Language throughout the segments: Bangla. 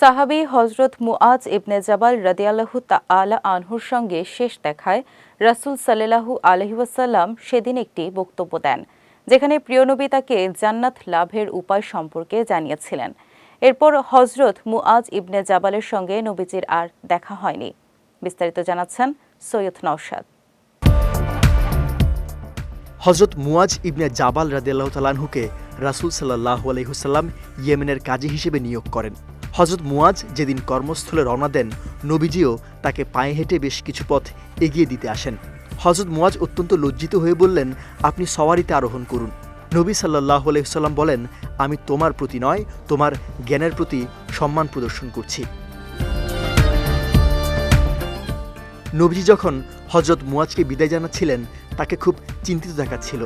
সাহাবি হজরত মুআজ ইবনে জাবাল রদিয়াল্লাহু তাআলা আনহুর সঙ্গে শেষ দেখায় রাসূল সাল্লাল্লাহু আলাইহি ওয়াসাল্লাম সেদিন একটি বক্তব্য দেন, যেখানে প্রিয়নবী তাকে জান্নাত লাভের উপায় সম্পর্কে জানিয়েছিলেন। এরপর হজরত মুআজ ইবনে জাবালের সঙ্গে নবীজির আর দেখা হয়নি। বিস্তারিত জানাচ্ছেন সৈয়দ নওশাদ। হজরত মুয়াজ ইবনে জাবাল রাদিয়াল্লাহু তালানহুকে রাসূল সাল্লাহ আলহিহুসাল্লাম ইয়েমেনের কাজী হিসেবে নিয়োগ করেন। হজরত মুয়াজ যেদিন কর্মস্থলে রওনা দেন, নবীজিও তাকে পায়ে হেঁটে বেশ কিছু পথ এগিয়ে দিতে আসেন। হজরত মুয়াজ অত্যন্ত লজ্জিত হয়ে বললেন, আপনি সওয়ারিতে আরোহণ করুন। নবী সাল্লাহ আলহিহাল্লাম বলেন, আমি তোমার প্রতি নয়, তোমার জ্ঞানের প্রতি সম্মান প্রদর্শন করছি। নবীজি যখন হজরত মুয়াজকে বিদায় জানাচ্ছিলেন, তাকে খুব চিন্তিত দেখাচ্ছিল।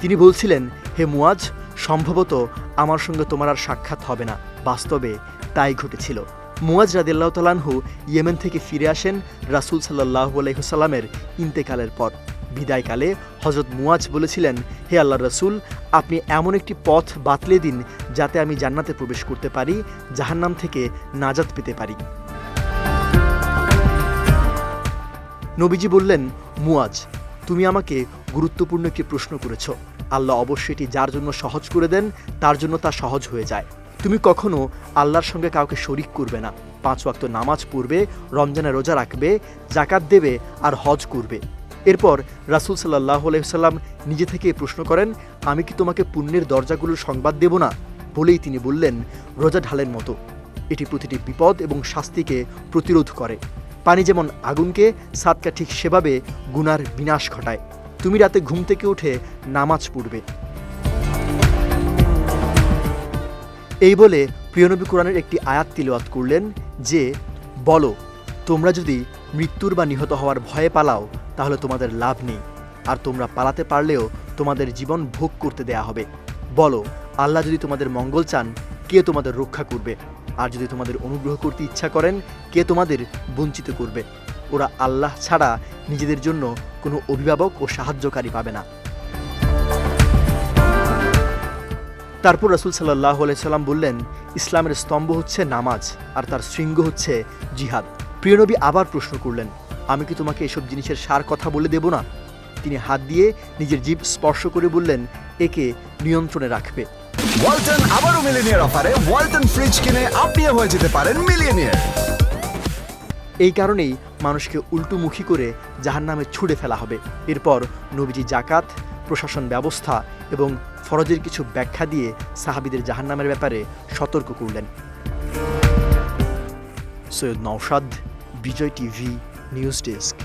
তিনি বলছিলেন, হে মুয়াজ, সম্ভবত আমার সঙ্গে তোমার আর সাক্ষাৎ হবে না। বাস্তবে তাই ঘটেছিল। মুয়াজ রাদিল্লাহ তালানহু ইয়েমেন থেকে ফিরে আসেন রাসুল সাল্লাহ আলহিহসাল্লামের ইন্তেকালের পর। বিদায়কালে হজরত মুয়াজ বলেছিলেন, হে আল্লাহ রসুল, আপনি এমন একটি পথ বাতলে দিন যাতে আমি জান্নাতে প্রবেশ করতে পারি, জাহান্নাম থেকে নাজাত পেতে পারি। নবীজি বললেন মুয়াজ তুমি আমাকে গুরুত্বপূর্ণ একটি প্রশ্ন করেছ। আল্লাহ অবশ্যই এটি যার জন্য সহজ করে দেন, তার জন্য তা সহজ হয়ে যায়। তুমি কখনো আল্লাহর সঙ্গে কাউকে শরিক করবে না। পাঁচ ওয়াক্ত নামাজ পড়বে, রমজানে রোজা রাখবে জাকাত দেবে আর হজ করবে। এরপর রাসুল সাল্লাহ আলহিসাল্লাম নিজে থেকে প্রশ্ন করেন, আমি কি তোমাকে পুণ্যের দরজাগুলোর সংবাদ দেব না? বলেই তিনি বললেন, রোজা ঢালের মতো। এটি প্রতিটি বিপদ এবং শাস্তিকে প্রতিরোধ করে। পানি যেমন আগুনকে সাতকা ঠিক সেভাবে গুনার বিনাশ ঘটায়। তুমি রাতে ঘুম থেকে উঠে নামাজ পড়বে। এই বলে প্রিয়নবী কোরআনের একটি আয়াত তিলওয়াত করলেন যে, বলো, তোমরা যদি মৃত্যুর বা নিহত হওয়ার ভয়ে পালাও, তাহলে তোমাদের লাভ নেই। আর তোমরা পালাতে পারলেও তোমাদের জীবন ভোগ করতে দেয়া হবে। বলো, আল্লাহ যদি তোমাদের মঙ্গল চান, কে তোমাদের রক্ষা করবে? আর যদি তোমাদের অনুগ্রহ করতে ইচ্ছা করেন, কে তোমাদের বঞ্চিত করবে? ওরা আল্লাহ ছাড়া নিজেদের জন্য কোনো অভিভাবক ও সাহায্যকারী পাবে না। তারপর রসুল সাল্লাহ সাল্লাম বললেন ইসলামের স্তম্ভ হচ্ছে নামাজ আর তার শৃঙ্গ হচ্ছে জিহাদ। প্রিয়নবী আবার প্রশ্ন করলেন আমি কি তোমাকে এসব জিনিসের সার কথা বলে দেব না? তিনি হাত দিয়ে নিজের জীব স্পর্শ করে বললেন একে নিয়ন্ত্রণে রাখবে। ওয়ালটন আবারও মিলিনিয়ার অফারে ওয়ালটন ফ্রিজ কিনে আপনিও হয়ে যেতে পারেন মিলিয়নিয়ার। এই কারণেই মানুষকে উল্টোমুখী করে জাহান নামে ছুড়ে ফেলা হবে। এরপর নবীজি জাকাত প্রশাসন ব্যবস্থা এবং ফরজের কিছু ব্যাখ্যা দিয়ে সাহাবিদের জাহান্নামের ব্যাপারে সতর্ক করলেন। Syed Naushad, Bijoy TV, news desk.